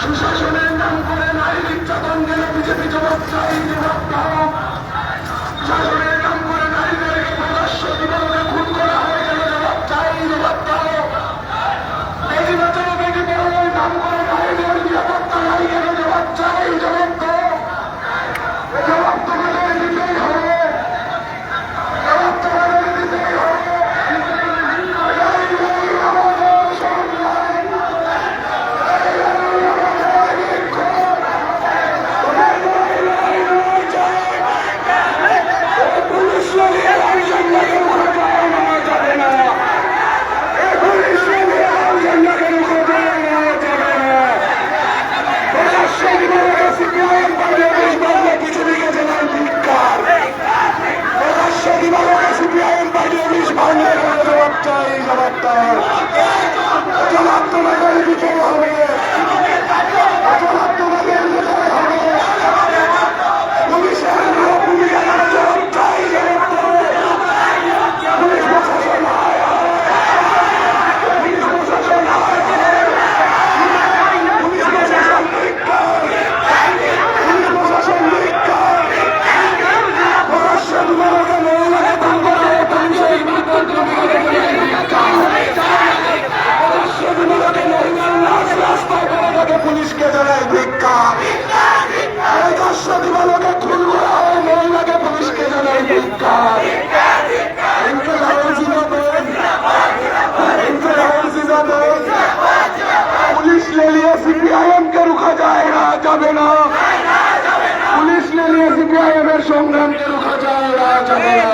সুশাসনের নাম করে নারী নির্যাতন গেলে বিজেপি জবাব চাই জবাব দাও। পুলিশকে জানায় ভিক্ষা। সাথী বলকে খুন করা হয়, মহিলাকে পুলিশকে জানায় ভিক্ষা। পুলিশ নিয়ে সিপিআইএম যায় না।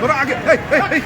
ধরো আগে এই এই।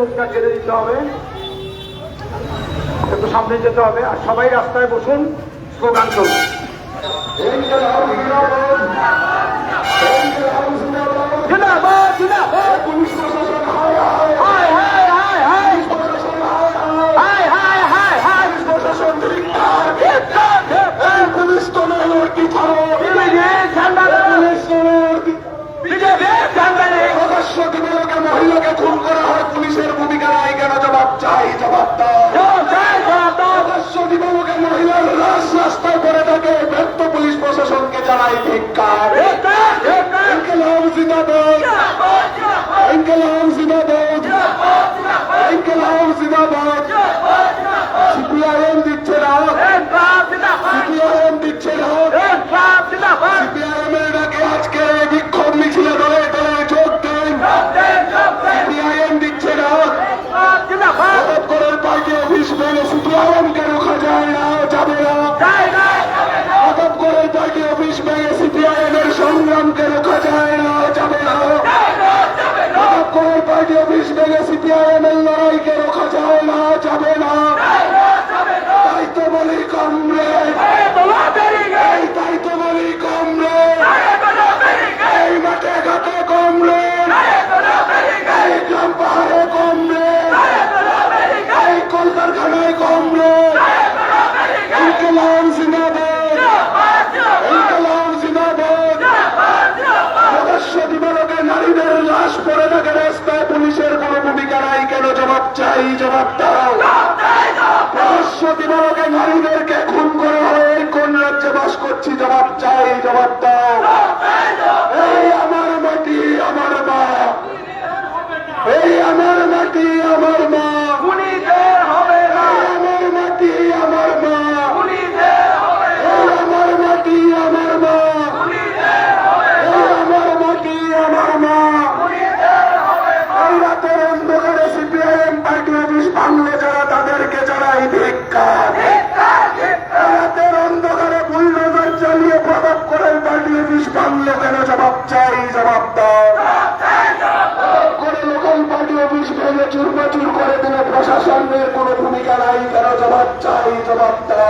মুখটা দিতে হবে। একটু সামনে যেতে হবে। আর সবাই রাস্তায় বসুন স্লোগান চলুন। চাই জবাব সদস্য দিবক মহিলার রাস রাস্তা করে থাকে পুলিশ প্রশাসনকে জানাই ধিক্কার ইনকলাম জিন্দাবাদ ইনকলাম জিন্দাবাদ লাশ পড়ে থাকে রাস্তায় পুলিশের কোন ভূমিকা নাই। কেন জবাব চাই? জবাব দাও। সরস্বতী নারীদেরকে খুন করা হয়। কোন রাজ্যে বাস করছি? জবাব চাই। জবাব দাও। いとなった。